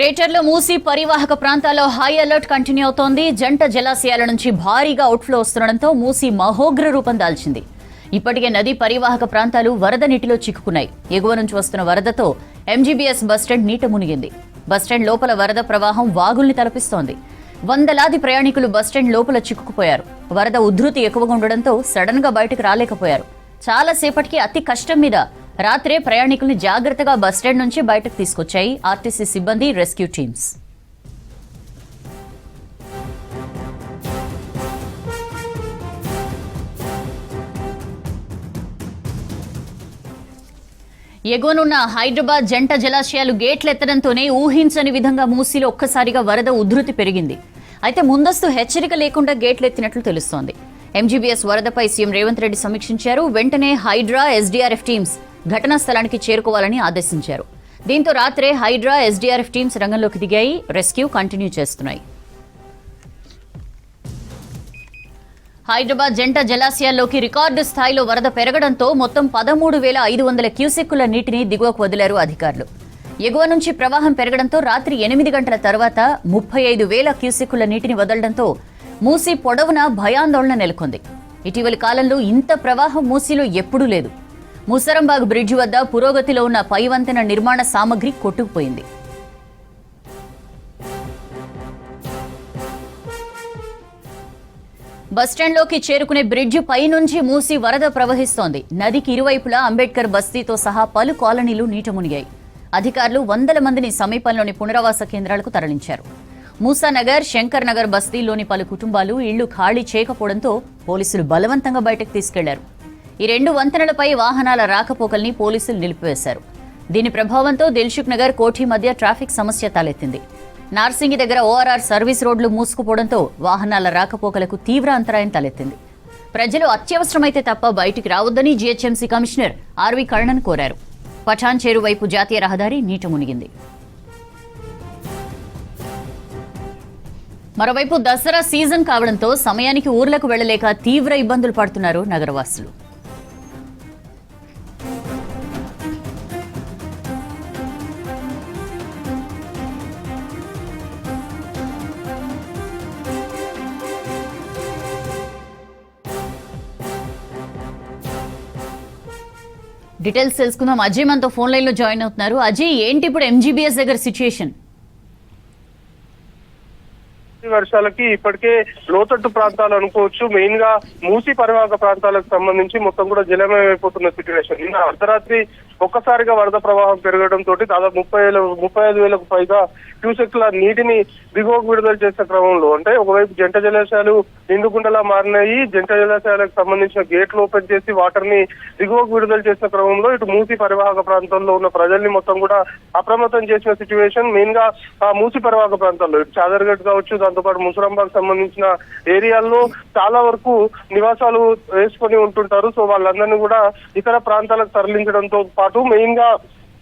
గ్రేటర్లో మూసి పరివాహక ప్రాంతాల్లో high alert continue అవుతోంది. జంట జలాశయాల నుంచి భారీగా అవుట్ఫ్లో వస్తుండటంతో మూసి మహోగ్ర రూపం దాల్చింది. ఇప్పటికే నదీ పరివాహక ప్రాంతాలు వరద నీటిలో చిక్కుకున్నాయి. ఎగువ నుంచి వస్తున్న వరదతో ఎంజీబీఎస్ బస్టాండ్ నీట మునిగింది. బస్టాండ్ లోపల వరద ప్రవాహం వాగుల్ని తలపిస్తోంది. వందలాది ప్రయాణికులు బస్టాండ్ లోపల చిక్కుకుపోయారు. వరద ఉధృతి ఎక్కువగా ఉండడంతో సడన్గా బయటకు రాలేకపోయారు. చాలా సేపటికి అతి కష్టం మీద రాత్రే ప్రయాణికుల్ని జాగ్రత్తగా బస్టాండ్ నుంచి బయటకు తీసుకొచ్చాయి ఆర్టీసీ సిబ్బంది రెస్క్యూ టీమ్స్. ఎగువనున్న హైదరాబాద్ జంట జలాశయాలు గేట్లెత్తడంతోనే ఊహించని విధంగా మూసీలో ఒక్కసారిగా వరద ఉధృతి పెరిగింది. అయితే ముందస్తు హెచ్చరిక లేకుండా గేట్లెత్తినట్లు తెలుస్తోంది. ఎంజీబీఎస్ వరదపై సీఎం రేవంత్ రెడ్డి సమీక్షించారు. వెంటనే హైడ్రా ఎస్డీఆర్ఎఫ్ టీమ్స్ ఘటనా స్థలానికి చేరుకోవాలని ఆదేశించారు. దీంతో రాత్రే హైడ్రా ఎస్డీఆర్ఎఫ్ టీమ్స్ రంగంలోకి దిగాయి. రెస్క్యూ కంటిన్యూ చేస్తున్నాయి. హైదరాబాద్ జంట జలాశయాల్లోకి రికార్డు స్థాయిలో వరద పెరగడంతో మొత్తం పదమూడు వేల ఐదు వందల క్యూసెక్కుల నీటిని దిగువకు వదిలారు అధికారులు. ఎగువ నుంచి ప్రవాహం పెరగడంతో రాత్రి ఎనిమిది గంటల తర్వాత ముప్పై ఐదు వేల క్యూసెక్కుల నీటిని వదలడంతో మూసీ పొడవున భయాందోళన నెలకొంది. ఇటీవలి కాలంలో ఇంత ప్రవాహం మూసీలో ఎప్పుడూ లేదు. ముసరంబాగ్ బ్రిడ్జి వద్ద పురోగతిలో ఉన్న పైవంతెన నిర్మాణ సామగ్రి కొట్టుకుపోయింది. బస్టాండ్లోకి చేరుకునే బ్రిడ్జ్ పైనుంచి మూసి వరద ప్రవహిస్తోంది. నదికి ఇరువైపులా అంబేద్కర్ బస్తీతో సహా పలు కాలనీలు నీట మునిగాయి అధికారులు వందల మందిని సమీపంలోని పునరావాస కేంద్రాలకు తరలించారు. మూసానగర్ శంకర్ నగర్ బస్తీలోని పలు కుటుంబాలు ఇళ్ళు ఖాళీ చేయకపోవడంతో పోలీసులు బలవంతంగా బయటకు తీసుకెళ్ళారు. ఈ రెండు వంతెనలపై వాహనాల రాకపోకల్ని పోలీసులు నిలిపివేశారు. దీని ప్రభావంతో దిల్సుఖ్ నగర్ కోఠి మధ్య ట్రాఫిక్ సమస్య తలెత్తింది. నార్సింగి దగ్గర ఓఆర్ఆర్ సర్వీస్ రోడ్లు మూసుకుపోవడంతో వాహనాల రాకపోకలకు తీవ్ర అంతరాయం తలెత్తింది. ప్రజలు అత్యవసరమైతే తప్ప బయటికి రావద్దని జీహెచ్ఎంసీ కమిషనర్ ఆర్వి కర్ణన్ కోరారు. పఠాన్ చేరు వైపు జాతీయ రహదారి నీట మునిగింది. మరోవైపు దసరా సీజన్ కావడంతో సమయానికి ఊర్లకు వెళ్ళలేక తీవ్ర ఇబ్బందులు పడుతున్నారు నగరవాసులు. డీటెయిల్స్ తెలుసుకుందాం. అజయ్ మనతో ఫోన్ లైన్లో జాయిన్ అవుతున్నారు. అజయ్ ఏంటి ఇప్పుడు ఎంజీబీఎస్ దగ్గర సిచ్యుయేషన్ వర్షాలకి ఇప్పటికే లోతట్టు ప్రాంతాలు అనుకోవచ్చు. మెయిన్గా మూసి పరివాహక ప్రాంతాలకు సంబంధించి మొత్తం కూడా జలమయమైపోతున్న సిచ్యువేషన్ నిన్న అర్ధరాత్రి ఒక్కసారిగా వరద ప్రవాహం పెరగడం తోటి దాదాపు ముప్పై వేల ముప్పై ఐదు వేలకు పైగా క్యూసెక్ల నీటిని దిగువకు విడుదల చేసిన క్రమంలో అంటే ఒకవైపు జంట జలాశయాలు నిండుకుండలా మారినాయి జంట జలాశయాలకు సంబంధించిన గేట్లు ఓపెన్ చేసి వాటర్ని దిగువకు విడుదల చేసిన క్రమంలో ఇటు మూసి పరివాహక ప్రాంతంలో ఉన్న ప్రజల్ని మొత్తం కూడా అప్రమత్తం చేసిన సిచ్యువేషన్ మెయిన్గా ఆ మూసి పరివాహక ప్రాంతాల్లో. ఇటు చాదర్గఢ్ కావచ్చు దాంతోపాటు ముసరాంబాగ్ సంబంధించిన ఏరియాల్లో చాలా వరకు నివాసాలు వేసుకొని ఉంటుంటారు. సో వాళ్ళందరినీ కూడా ఇతర ప్రాంతాలకు తరలించడంతో పాటు పాటు మెయిన్గా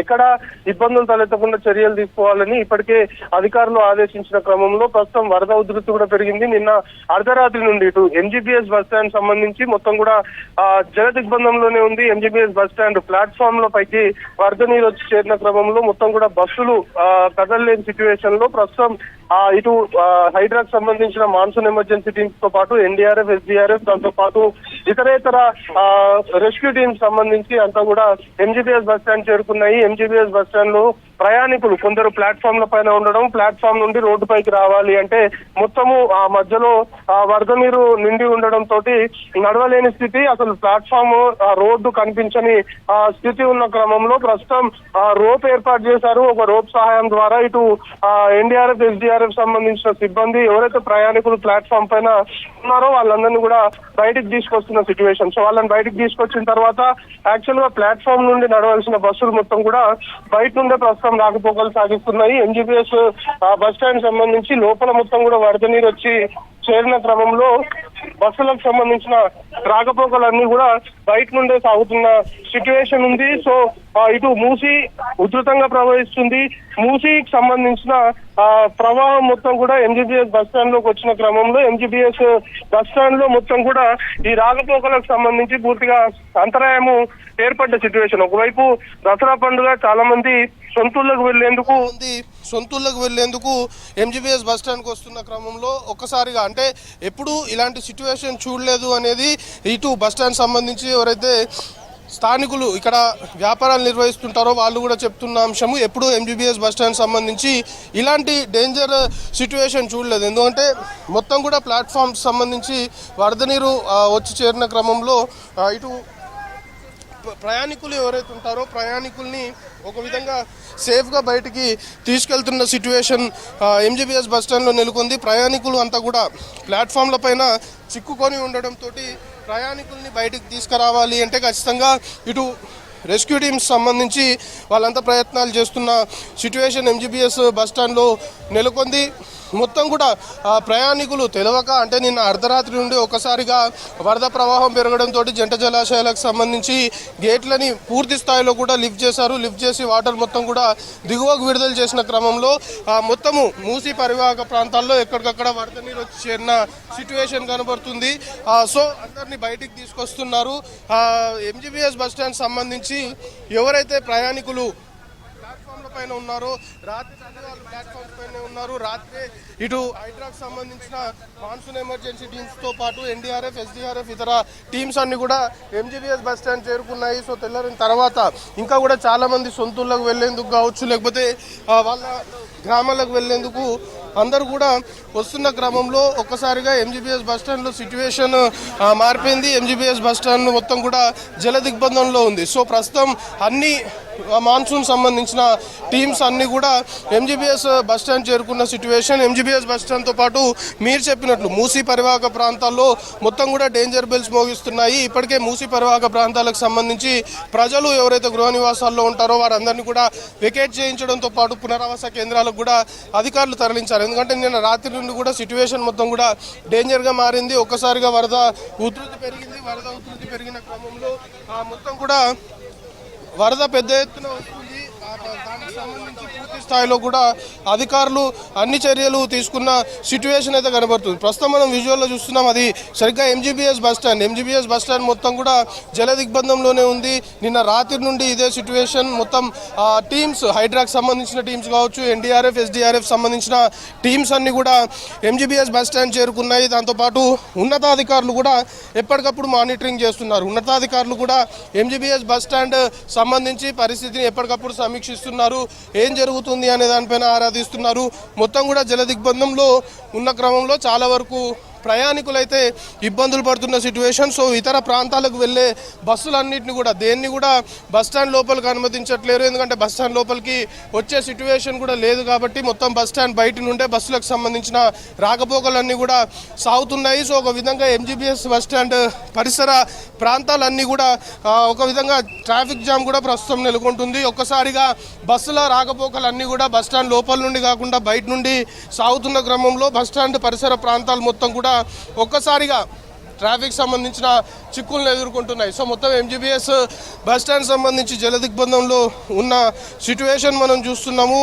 ఎక్కడ ఇబ్బందులు తలెత్తకుండా చర్యలు తీసుకోవాలని ఇప్పటికే అధికారులు ఆదేశించిన క్రమంలో ప్రస్తుతం వరద ఉధృతి కూడా పెరిగింది. నిన్న అర్ధరాత్రి నుండి ఇటు ఎంజీబీఎస్ బస్ స్టాండ్ సంబంధించి మొత్తం కూడా ఆ, జల దిగ్బంధంలోనే ఉంది ఎంజీబీఎస్ బస్ స్టాండ్ ప్లాట్ఫామ్లో పైకి వరద నీరు వచ్చి చేరిన క్రమంలో మొత్తం కూడా బస్సులు కదలలేని సిచ్యువేషన్లో ప్రస్తుతం ఆ, ఇటు హైడ్రాక్ సంబంధించిన మాన్సూన్ ఎమర్జెన్సీ టీమ్స్తో పాటు ఎన్డీఆర్ఎఫ్ ఎస్డీఆర్ఎఫ్ దాంతో పాటు ఇతరేతర ఆ, రెస్క్యూ టీమ్స్ సంబంధించి అంతా కూడా ఎంజీబీఎస్ బస్ స్టాండ్ చేరుకున్నాయి. ఎంజీబీఎస్ బస్ స్టాండ్లో ప్రయాణికులు కొందరు ప్లాట్ఫామ్ ల పైన ఉండడం ప్లాట్ఫామ్ నుండి రోడ్డు పైకి రావాలి అంటే మొత్తము ఆ మధ్యలో ఆ వరద నీరు నిండి ఉండడం తోటి నడవలేని స్థితి. అసలు ప్లాట్ఫామ్ ఆ రోడ్డు కనిపించని ఆ స్థితి ఉన్న క్రమంలో ప్రస్తుతం ఆ రోప్ ఏర్పాటు చేశారు. ఒక రోప్ సహాయం ద్వారా ఇటు ఆ ఎన్డీఆర్ఎఫ్ ఎస్డీఆర్ఎఫ్ సంబంధించిన సిబ్బంది ఎవరైతే ప్రయాణికులు ప్లాట్ఫామ్ పైన ఉన్నారో వాళ్ళందరినీ కూడా బయటికి తీసుకొస్తున్న సిచ్యువేషన్ సో వాళ్ళని బయటికి తీసుకొచ్చిన తర్వాత యాక్చువల్గా ప్లాట్ఫామ్ నుండి నడవలసిన బస్సులు మొత్తం కూడా బయట నుండే ప్రస్తుతం రాకపోకలు సాగిస్తున్నాయి. ఎన్జీపీఎస్ బస్ స్టాండ్ సంబంధించి లోపల మొత్తం కూడా వరద నీరు వచ్చి చేరిన క్రమంలో బస్సులకు సంబంధించిన రాకపోకలన్నీ కూడా బయట నుండే సాగుతున్న సిచ్యువేషన్ ఉంది. సో ఇటు మూసి ఉధృతంగా ప్రవహిస్తుంది. మూసీకి సంబంధించిన ప్రవాహం మొత్తం కూడా ఎంజీబీఎస్ బస్ స్టాండ్లోకి వచ్చిన క్రమంలో ఎంజీబీఎస్ బస్ స్టాండ్లో మొత్తం కూడా ఈ రాకపోకలకు సంబంధించి పూర్తిగా అంతరాయము ఏర్పడ్డ సిచ్యువేషన్ ఒకవైపు దసరా పండుగ చాలా మంది సొంతూళ్ళకు వెళ్ళేందుకు సొంతూళ్ళకు వెళ్ళేందుకు ఎంజీబీఎస్ బస్ స్టాండ్కి వస్తున్న క్రమంలో ఒక్కసారిగా అంటే ఎప్పుడు ఇలాంటి సిచ్యువేషన్ చూడలేదు అనేది ఇటు బస్ స్టాండ్ సంబంధించి ఎవరైతే స్థానికులు ఇక్కడ వ్యాపారాలు నిర్వహిస్తుంటారో వాళ్ళు కూడా చెప్తున్న అంశము ఎప్పుడు ఎంజీబీఎస్ బస్ స్టాండ్ సంబంధించి ఇలాంటి డేంజర్ సిచ్యువేషన్ చూడలేదు. ఎందుకంటే మొత్తం కూడా ప్లాట్ఫామ్స్ సంబంధించి వరద నీరు వచ్చి చేరిన క్రమంలో ఇటు ప్రయాణికులు ఎవరైతే ఉంటారో ప్రయాణికుల్ని ఒక విధంగా సేఫ్గా బయటికి తీసుకెళ్తున్న సిట్యువేషన్ ఎంజీబీఎస్ బస్ స్టాండ్లో నెలకొంది. ప్రయాణికులు అంతా కూడా ప్లాట్ఫామ్ల పైన చిక్కుకొని ఉండడంతో ప్రయాణికుల్ని బయటికి తీసుకురావాలి అంటే ఖచ్చితంగా ఇటు రెస్క్యూ టీమ్స్ సంబంధించి వాళ్ళంతా ప్రయత్నాలు చేస్తున్న సిట్యువేషన్ ఎంజీబీఎస్ బస్ స్టాండ్లో నెలకొంది. మొత్తం కూడా ప్రయాణికులు తెలవక అంటే నిన్న అర్ధరాత్రి నుండి ఒకసారిగా వరద ప్రవాహం పెరగడంతో జంట జలాశయాలకు సంబంధించి గేట్లని పూర్తి స్థాయిలో కూడా లిఫ్ట్ చేశారు. లిఫ్ట్ చేసి వాటర్ మొత్తం కూడా దిగువకు విడుదల చేసిన క్రమంలో మొత్తము మూసి పరివాహక ప్రాంతాల్లో ఎక్కడికక్కడ వరద నీరు వచ్చి చేరిన సిచ్యువేషన్ కనబడుతుంది. సో అందరినీ బయటికి తీసుకొస్తున్నారు. ఎంజీబీఎస్ బస్ స్టాండ్ సంబంధించి ఎవరైతే ప్రయాణికులు పైన ఉన్నారు. రాత్రి వాళ్ళు ప్లాట్ఫామ్స్ పైన ఉన్నారు. రాత్రి ఇటు హైడ్రాక్ సంబంధించిన మాన్సూన్ ఎమర్జెన్సీ టీమ్స్తో పాటు ఎన్డీఆర్ఎఫ్ ఎస్డీఆర్ఎఫ్ ఇతర టీమ్స్ అన్ని కూడా ఎంజీబీఎస్ బస్ స్టాండ్ చేరుకున్నాయి. సో తెల్లారిన తర్వాత ఇంకా కూడా చాలా మంది సొంతూళ్ళకు వెళ్ళేందుకు కావచ్చు లేకపోతే వాళ్ళ గ్రామాలకు వెళ్ళేందుకు అందరూ కూడా వస్తున్న క్రమంలో ఒక్కసారిగా ఎంజీబీఎస్ బస్ స్టాండ్లో సిచ్యువేషన్ మారిపోయింది. ఎంజీబీఎస్ బస్ స్టాండ్ మొత్తం కూడా జల దిగ్బంధంలో ఉంది. సో ప్రస్తుతం అన్ని మాన్సూన్ సంబంధించిన టీమ్స్ అన్ని కూడా ఎంజీబీఎస్ బస్ స్టాండ్ చేరుకున్న సిచ్యువేషన్ ఎంజీబీఎస్ బస్ స్టాండ్తో పాటు మీరు చెప్పినట్లు మూసీ పరివాహక ప్రాంతాల్లో మొత్తం కూడా డేంజర్ బెల్స్ మోగిస్తున్నాయి. ఇప్పటికే మూసీ పరివాహక ప్రాంతాలకు సంబంధించి ప్రజలు ఎవరైతే గృహ నివాసాల్లో ఉంటారో వారందరినీ కూడా వెకేట్ చేయించడంతో పాటు పునరావాస కేంద్రాలకు కూడా అధికారులు తరలించారు. ఎందుకంటే నిన్న రాత్రి నుండి కూడా సిచ్యువేషన్ మొత్తం కూడా డేంజర్గా మారింది. ఒక్కసారిగా వరద ఉధృతి పెరిగింది. వరద ఉధృతి పెరిగిన క్రమంలో ఆ మొత్తం కూడా వరద పెద్ద ఎత్తున వస్తుంది. సంబంధించి పూర్తి స్థాయిలో కూడా అధికారులు అన్ని చర్యలు తీసుకున్న సిచ్యువేషన్ అయితే కనబడుతుంది. ప్రస్తుతం మనం విజువల్లో చూస్తున్నాం అది సరిగ్గా MGBS bus stand MGBS bus stand మొత్తం కూడా జల దిగ్బంధంలోనే ఉంది. నిన్న రాత్రి నుండి ఇదే సిచ్యువేషన్ మొత్తం టీమ్స్ హైడ్రాక్ సంబంధించిన టీమ్స్ కావచ్చు ఎన్డీఆర్ఎఫ్ ఎస్డీఆర్ఎఫ్ సంబంధించిన టీమ్స్ అన్నీ కూడా ఎంజీబీఎస్ బస్ స్టాండ్ చేరుకున్నాయి. దాంతోపాటు ఉన్నతాధికారులు కూడా ఎప్పటికప్పుడు మానిటరింగ్ చేస్తున్నారు. ఉన్నతాధికారులు కూడా ఎంజీబీఎస్ బస్ స్టాండ్ సంబంధించి పరిస్థితిని ఎప్పటికప్పుడు సమీక్షిస్తున్నారు. ఏం జరుగుతుంది అనే దానిపైన ఆరాధిస్తున్నారు. మొత్తం కూడా జల దిగ్బంధంలో ఉన్న క్రమంలో చాలా వరకు ప్రయాణికులైతే ఇబ్బందులు పడుతున్న సిచ్యువేషన్ సో ఇతర ప్రాంతాలకు వెళ్ళే బస్సులన్నింటినీ కూడా దేన్ని కూడా బస్ స్టాండ్ లోపలికి అనుమతించట్లేరు. ఎందుకంటే బస్ స్టాండ్ లోపలికి వచ్చే సిచ్యువేషన్ కూడా లేదు కాబట్టి మొత్తం బస్ స్టాండ్ బయట నుండే బస్సులకు సంబంధించిన రాకపోకలన్నీ కూడా సాగుతున్నాయి. సో ఒక విధంగా ఎంజీబీఎస్ బస్ స్టాండ్ పరిసర ప్రాంతాలన్నీ కూడా ఒక విధంగా ట్రాఫిక్ జామ్ కూడా ప్రస్తుతం నెలకొంటుంది. ఒక్కసారిగా బస్సుల రాకపోకలన్నీ కూడా బస్ స్టాండ్ లోపల నుండి కాకుండా బయట నుండి సాగుతున్న క్రమంలో బస్ స్టాండ్ పరిసర ప్రాంతాలు మొత్తం కూడా ఒక్కసారిగా ట్రాఫిక్ సంబంధించిన చిక్కులను ఎదుర్కొంటున్నాయి సో మొత్తం ఎంజీబీఎస్ బస్ స్టాండ్ సంబంధించి జల దిగ్బంధంలో ఉన్న సిచ్యువేషన్ మనం చూస్తున్నాము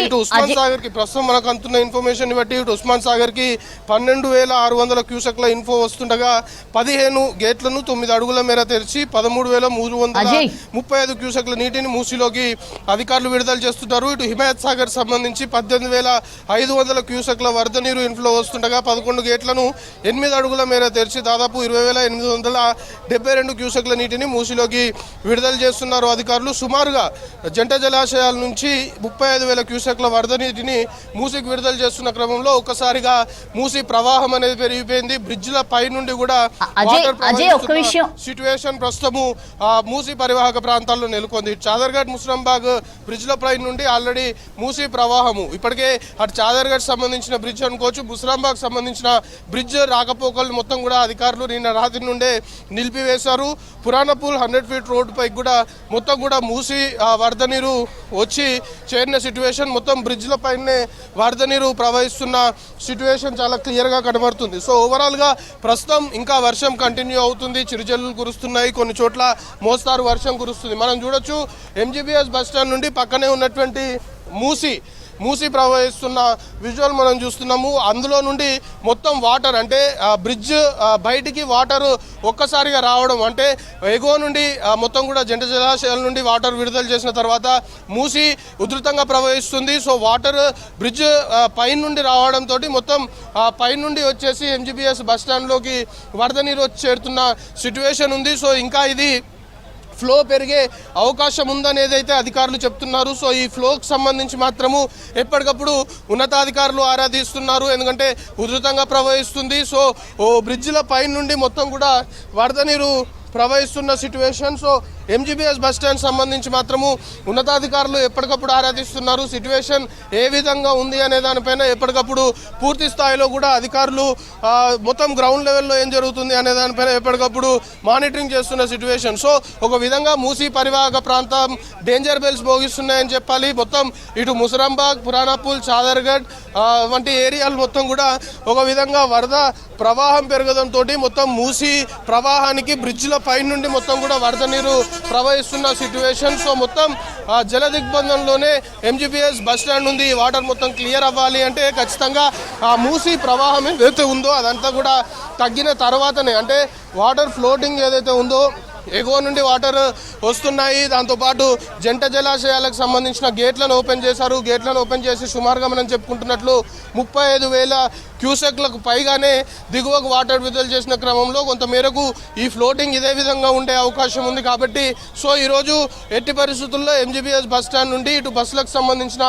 ఇటు ఉస్మాన్. సాగర్కి ప్రస్తుతం మనకు అందుతున్న ఇన్ఫర్మేషన్ బట్టి ఇటు ఉస్మాన్ సాగర్కి పన్నెండు వేల ఆరు వందల క్యూసెక్ల ఇన్ఫో వస్తుండగా పదిహేను గేట్లను తొమ్మిది అడుగుల మేర తెరిచి పదమూడు వేల మూడు వందల. ముప్పై ఐదు క్యూసెక్ల నీటిని మూసిలోకి అధికారులు విడుదల చేస్తున్నారు ఇటు హిమాయత్ సాగర్ సంబంధించి పద్దెనిమిది వేల ఐదు వందల క్యూసెక్ల వరద నీరు ఇన్ఫ్లో వస్తుండగా పదకొండు గేట్లను ఎనిమిది అడుగుల మేర తెరిచి దాదాపు ఇరవై వేల ఎనిమిది వందల డెబ్బై రెండు క్యూసెక్ల నీటిని మూసిలోకి విడుదల చేస్తున్నారు అధికారులు. సుమారుగా జంట జలాశయాల నుంచి ముప్పై ఐదు వేల క్యూసెక్ల వరద నీటిని మూసికి విడుదల చేస్తున్న క్రమంలో ఒక్కసారిగా మూసి ప్రవాహం అనేది పెరిగిపోయింది. బ్రిడ్జ్ల పై నుండి కూడా. సిచ్యువేషన్ ప్రస్తుతము ఆ, మూసీ పరివాహక ప్రాంతాల్లో నెలకొంది. చాదర్ఘట్ ముస్రంబాగ్ బ్రిడ్జ్ల పై నుండి ఆల్రెడీ మూసీ ప్రవాహము. ఇప్పటికే అటు చాదర్ఘట్ సంబంధించిన బ్రిడ్జ్ అనుకోవచ్చు ముస్రాంబాగ్ సంబంధించిన బ్రిడ్జ్ రాకపోకలు మొత్తం కూడా అధికారులు నిన్న రాత్రి నుండే నిలిపివేశారు. పురాణపూల్ హండ్రెడ్ ఫీట్ రోడ్ పై కూడా మొత్తం కూడా మూసి ఆ, వరద నీరు వచ్చి చేరిన సిట్యువేషన్ మొత్తం బ్రిడ్జ్ల పైనే వరద నీరు ప్రవహిస్తున్న సిట్యువేషన్ చాలా క్లియర్గా కనబడుతుంది. సో ఓవరాల్గా ప్రస్తుతం ఇంకా వర్షం కంటిన్యూ అవుతుంది. చిరుజల్లులు కురుస్తున్నాయి. కొన్ని చోట్ల మోస్తారు. వర్షం కురుస్తుంది. మనం చూడొచ్చు ఎంజీబీఎస్ బస్ స్టాండ్ నుండి పక్కనే ఉన్నటువంటి మూసి మూసి ప్రవహిస్తున్న విజువల్ మనం చూస్తున్నాము. అందులో నుండి మొత్తం వాటర్ అంటే బ్రిడ్జ్ బయటికి వాటర్ ఒక్కసారిగా రావడం అంటే ఎగువ నుండి మొత్తం కూడా జంట జలాశయాల నుండి వాటర్ విడుదల చేసిన తర్వాత మూసి ఉధృతంగా ప్రవహిస్తుంది. సో వాటర్ బ్రిడ్జ్ పైన నుండి రావడంతో మొత్తం పైన నుండి వచ్చేసి ఎంజీబీఎస్ బస్ స్టాండ్లోకి వరద నీరు వచ్చి చేరుతున్న సిట్యువేషన్ ఉంది. సో ఇంకా ఇది ఫ్లో పెరిగే అవకాశం ఉందనేది అయితే అధికారులు చెప్తున్నారు. సో ఈ ఫ్లోకి సంబంధించి మాత్రము ఎప్పటికప్పుడు ఉన్నతాధికారులు ఆరాధిస్తున్నారు. ఎందుకంటే ఉధృతంగా ప్రవహిస్తుంది. సో ఓ బ్రిడ్జిల పైన నుండి మొత్తం కూడా వరద నీరు ప్రవహిస్తున్న situation so MGBS bus stand సంబంధించి మాత్రము ఉన్నతాధికారులు ఎప్పటికప్పుడు ఆరాధిస్తున్నారు. సిట్యువేషన్ ఏ విధంగా ఉంది అనే దానిపైన ఎప్పటికప్పుడు పూర్తి స్థాయిలో కూడా అధికారులు మొత్తం గ్రౌండ్ లెవెల్లో ఏం జరుగుతుంది అనే దానిపైన ఎప్పటికప్పుడు మానిటరింగ్ చేస్తున్న సిట్యువేషన్ సో ఒక విధంగా మూసీ పరివాహక ప్రాంతం డేంజర్ బెల్స్ భోగిస్తున్నాయని చెప్పాలి. మొత్తం ఇటు ముసరాంబాగ్ పురాణపూల్ చాదర్గఢ్ వంటి ఏరియాలు మొత్తం కూడా ఒక విధంగా వరద ప్రవాహం పెరగడంతో మొత్తం మూసి ప్రవాహానికి బ్రిడ్జ్ల పై నుండి మొత్తం కూడా వరద నీరు ప్రవహిస్తున్న సిచ్యువేషన్ సో మొత్తం ఆ, జల దిగ్బంధంలోనే ఎంజీబీఎస్ బస్ స్టాండ్ ఉంది. ఈ వాటర్ మొత్తం క్లియర్ అవ్వాలి అంటే ఖచ్చితంగా ఆ మూసి ప్రవాహం ఏదైతే ఉందో అదంతా కూడా తగ్గిన తర్వాతనే. అంటే వాటర్ ఫ్లోటింగ్ ఏదైతే ఉందో ఎగువ నుండి వాటర్ వస్తున్నాయి. దాంతోపాటు జంట జలాశయాలకు సంబంధించిన గేట్లను ఓపెన్ చేశారు. గేట్లను ఓపెన్ చేసి సుమారుగా మనం చెప్పుకుంటున్నట్లు ముప్పై ఐదు వేల క్యూసెక్లకు పైగానే దిగువకు వాటర్ విడుదల చేసిన క్రమంలో కొంత మేరకు ఈ ఫ్లోటింగ్ ఇదే విధంగా ఉండే అవకాశం ఉంది కాబట్టి సో ఈరోజు ఎట్టి పరిస్థితుల్లో ఎంజీబీఎస్ బస్ స్టాండ్ నుండి ఇటు బస్సులకు సంబంధించిన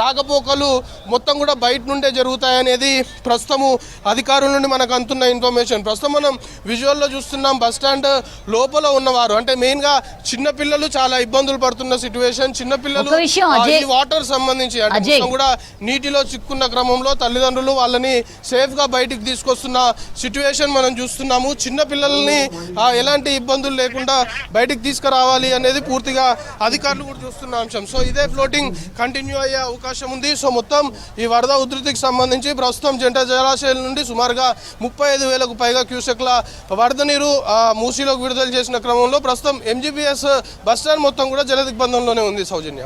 రాకపోకలు మొత్తం కూడా బయట నుండే జరుగుతాయనేది ప్రస్తుతము అధికారుల నుండి మనకు అందుతున్న ఇన్ఫర్మేషన్. ప్రస్తుతం మనం విజువల్లో చూస్తున్నాం బస్ స్టాండ్ లోపల ఉన్నవారు. అంటే మెయిన్గా చిన్న పిల్లలు చాలా ఇబ్బందులు పడుతున్న సిచ్యువేషన్ చిన్న పిల్లలు ఒక విషయం, ఆ, అజయ్. ఈ వాటర్ సంబంధించి అంటే కూడా నీటిలో చిక్కున్న క్రమంలో తల్లిదండ్రులు వాళ్ళని సేఫ్గా బయటికి తీసుకొస్తున్న సిచ్యువేషన్ మనం చూస్తున్నాము. చిన్న పిల్లల్ని ఎలాంటి ఇబ్బందులు లేకుండా బయటికి తీసుకురావాలి అనేది పూర్తిగా అధికారులు కూడా చూస్తున్న అంశం. సో ఇదే ఫ్లోటింగ్ కంటిన్యూ అయ్యే అవకాశం ఉంది. సో మొత్తం ఈ వరద ఉధృతికి సంబంధించి ప్రస్తుతం జంట జలాశయాల నుండి సుమారుగా ముప్పై ఐదు వేలకు పైగా క్యూసెక్ల వరద నీరు మూసీలోకి విడుదల చేసిన క్రమంలో ప్రస్తుతం ఎంజీబీఎస్ బస్ స్టాండ్ మొత్తం కూడా జల దిగ్బంధంలోనే ఉంది సౌజన్య.